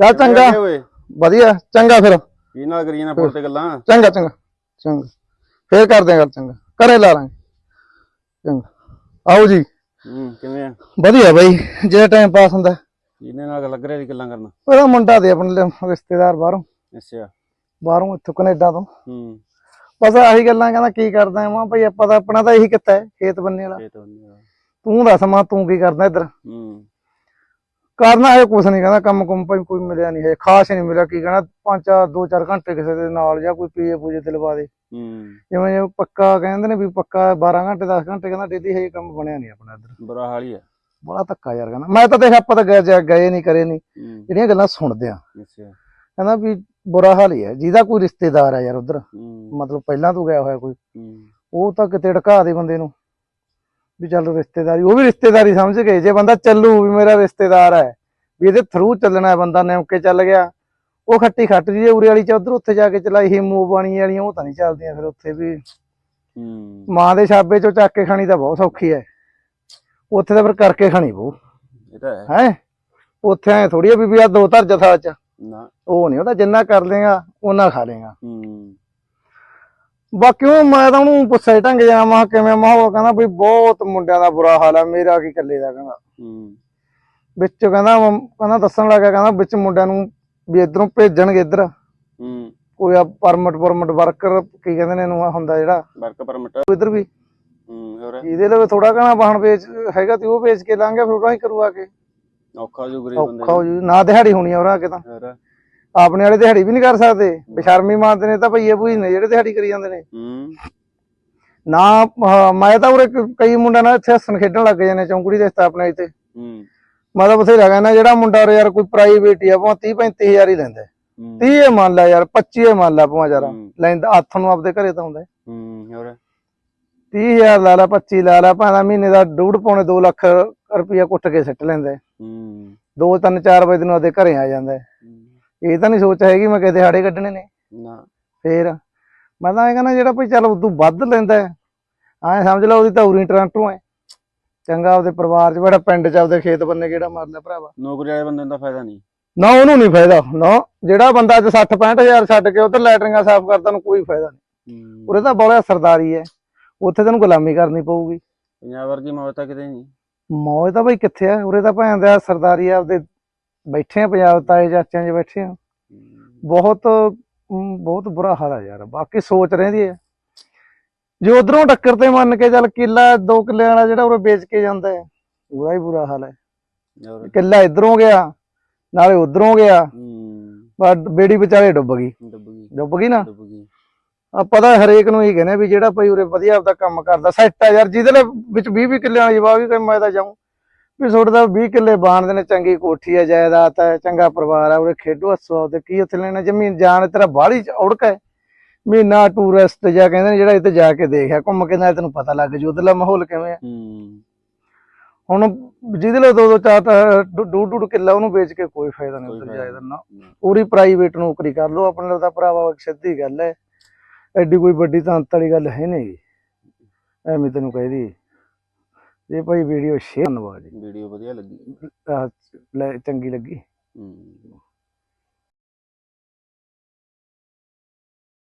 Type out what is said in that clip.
ਚੱਲ ਚੰਗਾ। ਓਏ। ਵਧੀਆ ਚੰਗਾ ਫਿਰ। ਕੀ ਨਾਲ ਕਰੀਏ ਨਾ ਫੋਨ ਤੇ ਗੱਲਾਂ? ਚੰਗਾ ਚੰਗਾ ਚੰਗਾ। ਫੇਰ ਕਰਦੇ ਆਂ ਗੱਲ ਚੰਗਾ। ਘਰੇ ਲਾ ਲਾਂਗੇ। ਚੰਗਾ। ਆਓ ਜੀ। ਹੂੰ ਕਿਵੇਂ ਆ? ਵਧੀਆ ਬਾਈ ਜੇ ਟਾਈਮ ਪਾਸ ਹੁੰਦਾ। ਇਹਨੇ ਨਾਲ ਲੱਗ ਰਿਹਾ ਦੀ ਗੱਲਾਂ ਕਰਨਾ? ਉਹਦਾ ਮੁੰਡਾ ਦੇ ਆਪਣੇ ਰਿਸ਼ਤੇਦਾਰ ਬਾਹਰੋਂ। ਅੱਛਾ। ਬਾਹਰੋਂ ਇੱਥੋਂ ਕੈਨੇਡਾ ਤੋਂ। ਹੂੰ। ਬਸ ਆਹੀ ਗੱਲਾਂ ਕਹਿੰਦਾ ਕੀ ਕਰਦਾ ਮਾਂ ਭਾਈ ਆਪਾਂ ਤਾਂ ਆਪਣਾ ਤਾਂ ਇਹੀ ਕੀਤਾ ਹੈ ਖੇਤ ਬੰਨੇ ਵਾਲਾ। ਇਹ ਤਾਂ ਨਹੀਂ ਆ। ਤੂੰ ਦੱਸ ਮਾਂ ਤੂੰ ਕੀ ਕਰਦਾ ਇੱਧਰ? ਹੂੰ। ਕਰਨਾ ਹੈ ਕੁਛ ਨਹੀਂ ਕਹਿੰਦਾ ਕੰਮ ਕੁੰਮ ਭਾਈ ਕੋਈ ਮਿਲਿਆ ਨਹੀਂ ਹੈ ਖਾਸ ਨਹੀਂ ਮਿਲਿਆ ਕੀ ਕਹਿਣਾ ਪੰਜ ਚਾਰ ਦੋ ਚਾਰ ਘੰਟੇ ਕਿਸੇ ਦੇ ਨਾਲ ਜਾਂ ਕੋਈ ਪੀਏ ਪੂਜੇ ਤੇ ਲਵਾ ਦੇ। ਹੂੰ। ਜਿਵੇਂ ਜਿਵੇਂ ਪੱਕਾ ਕਹਿੰਦੇ ਨੇ ਵੀ ਪੱਕਾ 12 ਘੰਟੇ 10 ਘੰਟੇ ਕਹਿੰਦਾ ਡੇਲੀ ਹੈ ਕੰਮ ਬਣਿਆ ਨਹੀਂ ਆਪਣਾ ਇੱਧਰ। ਬੁਰਾ ਹਾਲ ਹੀ ਆ। ਬੜਾ ਧੱਕਾ ਯਾਰ ਕਹਿੰਦਾ। ਮੈਂ ਤਾਂ ਦੇਖ ਆਪਾਂ ਤਾਂ ਗਏ ਗਏ ਨਹੀਂ ਕਰੇ ਨਹੀਂ ਜਿਹੜੀਆਂ ਗੱਲਾਂ ਸੁਣਦੇ ਆ। ਅੱਛਾ। ਕਹਿੰਦਾ ਵੀ ਬੁਰਾ ਹਾਲ ਹੀ ਹੈ ਜਿਹਦਾ ਕੋਈ ਰਿਸ਼ਤੇਦਾਰ ਹੈ ਯਾਰ ਉਧਰ ਮਤਲਬ ਪਹਿਲਾਂ ਤੋਂ ਗਿਆ ਹੋਇਆ ਕੋਈ ਉਹ ਤਾਂ ਕਿਤੇ ਢਕਾ ਦੇ ਬੰਦੇ ਨੂੰ। ਵੀ ਚੱਲ ਰਿਸ਼ਤੇਦਾਰੀ ਉਹ ਵੀ ਰਿਸ਼ਤੇਦਾਰੀ ਸਮਝ ਕੇ ਜੇ ਬੰਦਾ ਚੱਲੂ ਵੀ ਮੇਰਾ ਰਿਸ਼ਤੇਦਾਰ ਹੈ ਵੀ ਇਹਦੇ ਥਰੂ ਚੱਲਣਾ ਹੈ ਬੰਦਾ ਨਿਮਕੇ ਚੱਲ ਗਿਆ। ਉਹ ਖੱਟੀ ਖੱਟ ਜੀ ਉਰੇ ਵਾਲੀ ਚ ਉਧਰ ਉੱਥੇ ਜਾ ਕੇ ਚਲਾਈ ਹਿੰਮੂ ਬਾਣੀ ਵਾਲੀਆਂ ਉਹ ਤਾਂ ਨਹੀਂ ਚੱਲਦੀਆਂ ਫਿਰ ਉੱਥੇ ਵੀ। ਮਾਂ ਦੇ ਛਾਬੇ ਚੋਂ ਚੱਕ ਕੇ ਖਾਣੀ ਤਾਂ ਬਹੁਤ ਸੌਖੀ ਹੈ। ਉੱਥੇ ਤਾਂ ਫਿਰ ਕਰਕੇ ਖਾਣੀ ਇਹ ਤਾਂ ਹੈ। ਹੈ? ਉੱਥੇ ਐ ਥੋੜੀ ਵੀ ਵੀ ਆ ਦੋ ਧਰ ਜਥਾ ਚ। ਨਾ। ਉਹ ਨਹੀਂ ਉਹਦਾ ਜਿੰਨਾ ਕਰ ਲੇਗਾ ਉਹਨਾਂ ਖਾ ਲੇਗਾ ਹੂੰ। ਬਾਕੀ ਉਹ ਮੈਂ ਤਾਂ ਉਹਨੂੰ ਪੁੱਛਿਆ ਢੰਗ ਜਾ ਮਾ ਕਿਵੇਂ? ਮਾਹੌਲ ਕਹਿੰਦਾ ਵੀ ਬਹੁਤ ਮੁੰਡਿਆਂ ਦਾ ਬੁਰਾ ਹਾਲ ਆ ਮੇਰਾ ਕੀ ਇਕੱਲੇ ਦਾ ਕਹਿੰਦਾ। ਹੂੰ। ਵਿੱਚ ਕਹਿੰਦਾ ਕਹਿੰਦਾ ਦੱਸਣ ਲੱਗਾ ਕਹਿੰਦਾ ਵਿੱਚ ਮੁੰਡਿਆਂ ਨੂੰ ਵੀ ਇਧਰੋਂ ਭੇਜਣਗੇ ਇੱਧਰ। ਹੂੰ। ਕੋਈ ਆ ਪਰਮਿਟ ਪਰਮਿਟ ਵਰਕਰ ਕੀ ਕਹਿੰਦੇ ਨੇ ਇਹਨੂੰ ਹੁੰਦਾ ਜਿਹੜਾ। Work permit. ਇੱਧਰ ਵੀ। ਹੂੰ ਹੋਰ? ਇਹਦੇ ਲਈ ਥੋੜਾ ਕਹਣਾ ਬਾਹਣ ਵੇਚ ਹੈਗਾ ਤੇ ਉਹ ਵੇਚ ਕੇ ਲਾਂਗੇ ਫਿਰ ਉਹਦਾ ਹੀ ਕਰੂ ਆ ਕੇ। ਔਖਾ ਜੋ ਗਰੀਬ ਬੰਦੇ ਔਖਾ ਜੂ ਨਾ ਦਿਹਾੜੀ ਹੋਣੀ ਆ ਉਹਰਾ ਕੇ ਤਾਂ। ਹੋਰ? ਆਪਣੇ ਵਾਲੇ ਦਿਹਾੜੀ ਵੀ ਨਹੀਂ ਕਰ ਸਕਦੇ। ਬਸ਼ਰਮੀ ਮਾਰਦੇ ਨੇ ਤਾਂ ਭਈਏ ਭੂਈ ਨੇ ਜਿਹੜੇ ਦਿਹਾੜੀ ਕਰੀ ਜਾਂਦੇ ਨੇ। ਹੂੰ। ਨਾ ਮੈਂ ਤਾਂ ਉਰੇ ਕਈ ਮੁੰਡਿਆਂ ਨਾਲ ਇੱਥੇ ਹੱਸਣ ਖੇਡਣ ਲੱਗ ਜਾਂਦੇ ਚੌਂਕੜੀ ਦੇ ਸਥਾਪਨਾ ਇੱਥੇ। ਹੂੰ। ਮੈਂ ਤਾਂ ਬਥੇਰਾ ਕਹਿੰਦਾ ਜਿਹੜਾ ਮੁੰਡਾ ਉਰੇ ਯਾਰ ਕੋਈ ਪ੍ਰਾਈਵੇਟ ਹੀ ਆ ਭਾਵੇਂ 30 35 ਹਜ਼ਾਰ ਹੀ ਲੈਂਦਾ ਹੂੰ। 30 ਇਹ ਮੰਨ ਲੈ ਯਾਰ 25 ਇਹ ਮੰਨ ਲੈ ਭਾਵੇਂ ਯਾਰ। ਲੈਂਦਾ ਹੱਥ ਨੂੰ ਆਪਦੇ ਘਰੇ ਤਾਂ ਹੁੰਦਾ ਹੂੰ। ਹੋਰ? 30000 ਲਾ ਲਾ 25 ਲਾ ਲਾ ਭਾਵੇਂ ਮਹੀਨੇ ਦਾ ਡੂਢ ਪੌਣੇ 2 ਲੱਖ ਰੁਪਇਆ ਕੁੱਟ ਕੇ ਸਿੱਟ ਲੈਂਦਾ ਹੂੰ। ਦੋ ਤਿੰਨ ਚਾਰ ਵਜੇ ਨੂੰ ਆਪਦੇ ਘਰੇ ਆ ਜਾਂਦਾ। ਇਹ ਤਾਂ ਨਹੀਂ ਸੋਚ ਹੈਗੀ ਮੈਂ ਕਿਤੇ ਹਾੜੇ ਕੱਢਣੇ ਨੇ। ਨਾ। ਫੇਰ ਮੈਂ ਤਾਂ ਇਹ ਕਹਿੰਦਾ ਜਿਹੜਾ ਕੋਈ ਚੱਲ ਉਦੋਂ ਵੱਧ ਲੈਂਦਾ ਐ ਸਮਝ ਲਾ ਉਹਦੀ ਤਾਂ ਉਰੀ ਟਰਾਂਟੋ ਐ। ਚੰਗਾ ਆਪਦੇ ਪਰਿਵਾਰ 'ਚ ਬੜਾ ਪਿੰਡ 'ਚ ਆਪਦੇ ਖੇਤ ਬੰਨੇ ਕਿਹੜਾ ਮਾਰਦਾ ਭਰਾਵਾ। ਨੌਕਰੀ ਵਾਲੇ ਬੰਦੇ ਨੂੰ ਤਾਂ ਫਾਇਦਾ ਨਹੀਂ। ਨਾ ਉਹਨੂੰ ਨਹੀਂ ਫਾਇਦਾ। ਨਾ ਜਿਹੜਾ ਬੰਦਾ ਅੱਜ 60 65000 ਛੱਡ ਕੇ ਉਧਰ ਲੈਟਰਿੰਗਾਂ ਸਾਫ਼ ਕਰਦਾ ਨੂੰ ਕੋਈ ਫਾਇਦਾ ਨਹੀਂ। ਉਰੇ ਤਾਂ ਬੜਾ ਸਰਦਾਰੀ ਐ। ਉੱਥੇ ਤੈਨੂੰ ਗੁਲਾਮੀ ਕਰਨੀ ਪਊਗੀ। ਪੰਜਾਬ ਵਰਗੀ ਮੌਤ ਤਾਂ ਕਿਤੇ ਨਹੀਂ। ਮੌਜ ਤਾਂ ਬਈ ਕਿੱਥੇ ਆ ਉਰੇ ਤਾਂ ਭੈਣ ਦਾ ਸਰਦਾਰੀ ਆਪਦੇ ਬੈਠੇ ਆ ਪੰਜਾਬ ਤਾਏ ਚਾਚਿਆਂ 'ਚ ਬੈਠੇ ਆ। ਬਹੁਤ ਬਹੁਤ ਬੁਰਾ ਹਾਲ ਆ ਯਾਰ। ਬਾਕੀ ਸੋਚ ਰਹਿੰਦੀ ਹੈ ਜੇ ਉਧਰੋਂ ਟੱਕਰ ਤੇ ਮੰਨ ਕੇ ਚੱਲ ਕਿੱਲਾ ਦੋ ਕਿੱਲੇ ਵਾਲਾ ਜਿਹੜਾ ਉਹ ਵੇਚ ਕੇ ਜਾਂਦਾ ਹੈ ਉਹਦਾ ਹੀ ਬੁਰਾ ਹਾਲ ਹੈ। ਕਿੱਲਾ ਇਧਰੋਂ ਗਿਆ ਨਾਲੇ ਉਧਰੋਂ ਗਿਆ ਬਸ ਬੇੜੀ ਵਿਚਾਲੇ ਡੁੱਬ ਗਈ। ਡੁੱਬ ਗਈ। ਨਾ? ਡੁੱਬ ਗਈ। ਆਪਾਂ ਤਾਂ ਹਰੇਕ ਨੂੰ ਹੀ ਕਹਿੰਦੇ ਵੀ ਜਿਹੜਾ ਭਾਈ ਉਰੇ ਵਧੀਆ ਆਪਦਾ ਕੰਮ ਕਰਦਾ ਸੈੱਟ ਆ ਯਾਰ ਜਿਹਦੇ ਵਿੱਚ 20 20 ਕਿੱਲੇ ਵਾਲਾ ਜਵਾਬ ਵੀ ਮੈਂ ਤਾਂ ਜਾਊਂ। ਵੀ ਤੁਹਾਡੇ ਤਾਂ 20 ਕਿੱਲੇ ਬਾਣਦੇ ਨੇ ਚੰਗੀ ਕੋਠੀ ਹੈ ਜਾਇਦਾਦ ਹੈ ਚੰਗਾ ਪਰਿਵਾਰ ਹੈ ਉਰੇ ਖੇਡੋ ਹੱਸੋ ਤੇ ਕੀ ਉੱਥੇ ਲੈਣਾ ਜ਼ਮੀਨ ਜਾਣ ਤੇਰਾ ਬਾਹਲੀ ਔੜਕ ਹੈ। ਮਹੀਨਾ ਟੂਰਿਸਟ ਜਾਂ ਕਹਿੰਦੇ ਨੇ ਜਿਹੜਾ ਇੱਥੇ ਜਾ ਕੇ ਦੇਖਿਆ ਘੁੰਮ ਕੇ ਨਾਲ ਤੈਨੂੰ ਪਤਾ ਲੱਗ ਜੂ ਉਧਰਲਾ ਮਾਹੌਲ ਕਿਵੇਂ ਹੈ ਹੂੰ। ਹੁਣ ਜਿਹਦੇ ਲਈ ਦੋ ਦੋ ਚਾਰ ਡੂਢ ਡੂਢ ਕਿੱਲਾ ਉਹਨੂੰ ਵੇਚ ਕੇ ਕੋਈ ਫਾਇਦਾ ਨਹੀਂ ਉੱਧਰ ਜਾਇਦਾਦ ਨਾ ਪੂਰੀ ਪ੍ਰਾਈਵੇਟ ਨੌਕਰੀ ਕਰ ਲਓ ਆਪਣੇ ਲਈ ਤਾਂ ਭਰਾਵਾ ਸਿੱਧੀ ਗੱਲ ਹੈ। ਐਡੀ ਕੋਈ ਵੱਡੀ ਤਾਂ ਅੰਤ ਵਾਲੀ ਗੱਲ ਹੈ ਨਹੀਂ। ਐਵੇਂ ਤੈਨੂੰ ਕਹਿਦੀ ਇਹ ਭਾਈ ਵੀਡੀਓ ਸ਼ੇਅਰ ਧੰਨਵਾਦ ਜੀ ਵੀਡੀਓ ਵਧੀਆ ਲੱਗੀ। ਆਹ ਲੈ ਚੰਗੀ ਲੱਗੀ। ਹੂੰ।